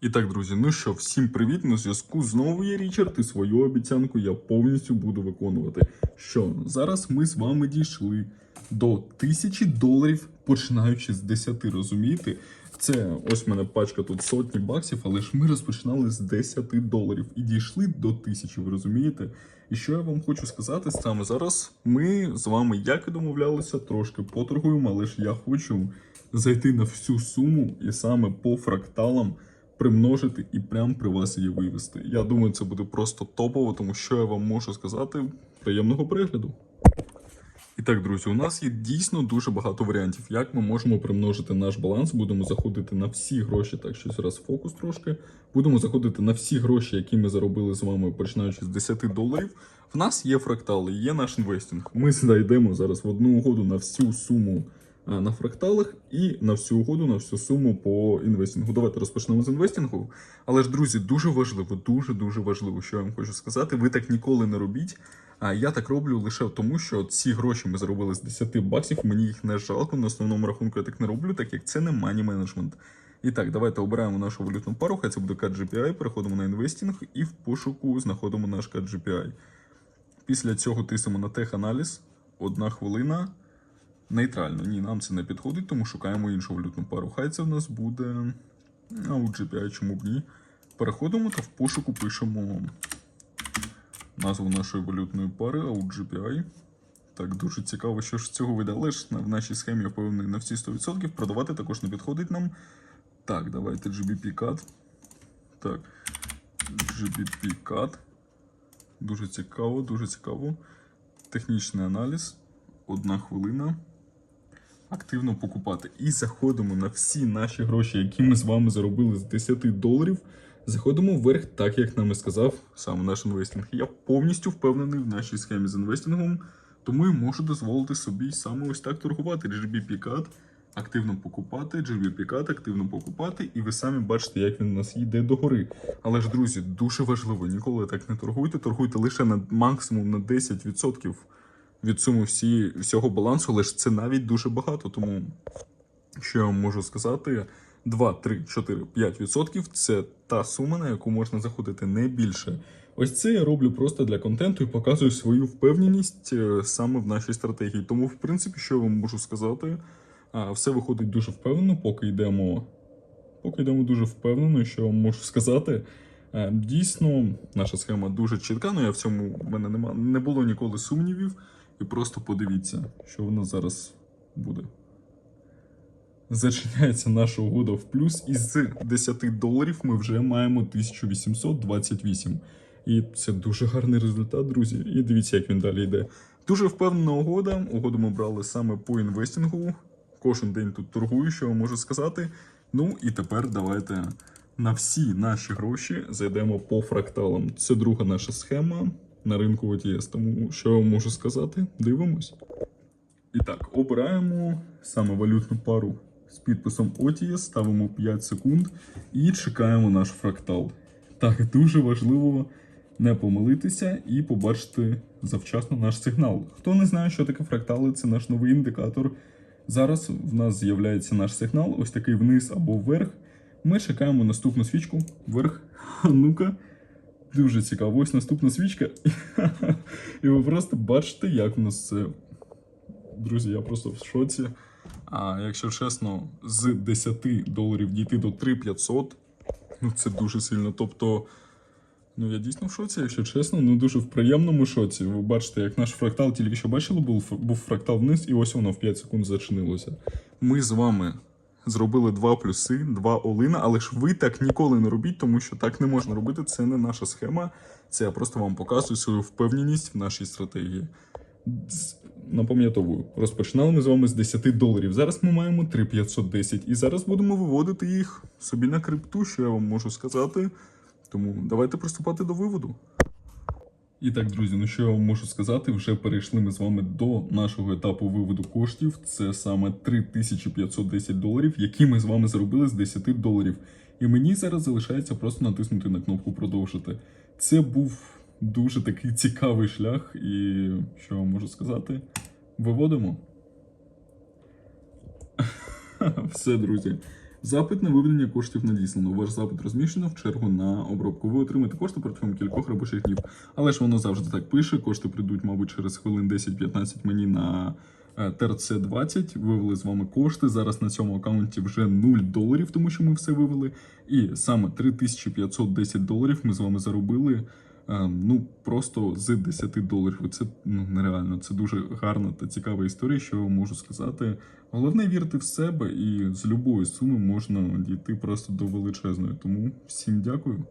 І так, друзі, ну що, всім привіт. На зв'язку знову є Річард, і свою обіцянку я повністю буду виконувати. Що зараз ми з вами дійшли до тисячі доларів, починаючи з 10, розумієте? Це ось в мене пачка тут сотні баксів, але ж ми розпочинали з 10 доларів і дійшли до тисячі, ви розумієте? І що я вам хочу сказати саме зараз? Ми з вами, як і домовлялися, трошки поторгуємо, але ж я хочу зайти на всю суму і саме по фракталам примножити і прям при вас її вивести. Я думаю, це буде просто топово, тому що я вам можу сказати приємного перегляду. І так, друзі, у нас є дійсно дуже багато варіантів, як ми можемо примножити наш баланс. Будемо заходити на всі гроші, так що зараз фокус трошки. Будемо заходити на всі гроші, які ми заробили з вами, починаючи з 10 доларів. В нас є фрактали, є наш інвестинг. Ми знайдемо зараз в одну угоду на всю суму на фракталах і на всю угоду, на всю суму по інвестингу. Давайте розпочнемо з інвестингу. Але ж, друзі, дуже важливо, дуже дуже важливо, що я вам хочу сказати. Ви так ніколи не робіть. А я так роблю лише тому, що ці гроші ми заробили з 10 баксів. Мені їх не жалко. На основному рахунку я так не роблю, так як це не мані менеджмент. І так, давайте обираємо нашу валютну пару. Хай це буде CAD GPI, переходимо на інвестинг і в пошуку знаходимо наш CAD GPI. Після цього тиснемо на теханаліз. Одна хвилина. Нейтрально. Ні, нам це не підходить, тому шукаємо іншу валютну пару. Хай це в нас буде. А у GPI, чому б ні. Переходимо та в пошуку пишемо назву нашої валютної пари, AUGPI. Так, дуже цікаво, що ж цього вийде. Але ж в нашій схемі я впевнений на всі 100%. Продавати також не підходить нам. Так, давайте GBP CAD. Так, GBP CAD. Дуже цікаво, дуже цікаво. Технічний аналіз. Одна хвилина. Активно покупати. І заходимо на всі наші гроші, які ми з вами заробили з 10 доларів. Заходимо вверх, так як нам і сказав саме наш інвестинг. Я повністю впевнений в нашій схемі з інвестингом, тому і можу дозволити собі саме ось так торгувати. GBP CAD, активно покупати, GBP CAD, активно покупати, і ви самі бачите, як він у нас йде догори. Але ж, друзі, дуже важливо, ніколи так не торгуйте. Торгуйте лише на максимум на 10% від суми всі, всього балансу, ж це навіть дуже багато. Тому що я вам можу сказати, 2, 3, 4, 5% це та сума, на яку можна заходити не більше. Ось це я роблю просто для контенту і показую свою впевненість е, саме в нашій стратегії. Тому, в принципі, що я вам можу сказати, все виходить дуже впевнено, поки йдемо. Поки йдемо дуже впевнено, що я вам можу сказати. Е, Дійсно, наша схема дуже чітка, але я в цьому в мене нема, не було ніколи сумнівів. І просто подивіться, що в нас зараз буде. Зачиняється наша угода в плюс, і з 10 доларів ми вже маємо 1828. І це дуже гарний результат, друзі. І дивіться, як він далі йде. Дуже впевнена угода. Угоду ми брали саме по інвестингу. Кожен день тут торгую, що я можу сказати. Ну і тепер давайте на всі наші гроші зайдемо по фракталам. Це друга наша схема на ринку OTS. Тому що я можу сказати, дивимось. І так, обираємо саме валютну пару з підписом OTS, ставимо 5 секунд і чекаємо наш фрактал. Так, дуже важливо не помилитися і побачити завчасно наш сигнал. Хто не знає, що таке фрактали, це наш новий індикатор. Зараз в нас з'являється наш сигнал, ось такий вниз або вверх. Ми чекаємо наступну свічку. Вверх. Ну-ка. Дуже цікаво. Ось наступна свічка. І ви просто бачите, як в нас це Друзі, я просто в шоці. А якщо чесно, з 10 доларів дійти до 3500, ну це дуже сильно. Тобто, ну я дійсно в шоці, якщо чесно, ну дуже в приємному шоці. Ви бачите, як наш фрактал тільки що бачили, був, був фрактал вниз, і ось воно в 5 секунд зачинилося. Ми з вами зробили два плюси, два олина, але ж ви так ніколи не робіть, тому що так не можна робити. Це не наша схема. Це я просто вам показую свою впевненість в нашій стратегії. Напам'ятовую, розпочинали ми з вами з 10 доларів. Зараз ми маємо 3510 і зараз будемо виводити їх собі на крипту, що я вам можу сказати. Тому давайте приступати до виводу. І так, друзі, ну що я вам можу сказати? Вже перейшли ми з вами до нашого етапу виводу коштів. Це саме 3510 доларів, які ми з вами заробили з 10 доларів. І мені зараз залишається просто натиснути на кнопку продовжити. Це був дуже такий цікавий шлях, і що я вам можу сказати? Виводимо. Все, друзі. Запит на виведення коштів надіслано. Ваш запит розміщено в чергу на обробку. Ви отримаєте кошти протягом кількох робочих днів. Але ж воно завжди так пише. Кошти прийдуть, мабуть, через хвилин 10-15 мені на е, ТРЦ 20. Вивели з вами кошти. Зараз на цьому аккаунті вже 0 доларів, тому що ми все вивели. І саме 3510 доларів ми з вами заробили. Е, Ну просто з 10 доларів. Це ну нереально. Це дуже гарна та цікава історія, що я вам можу сказати. Головне вірити в себе, і з любої суми можна дійти просто до величезної. Тому всім дякую.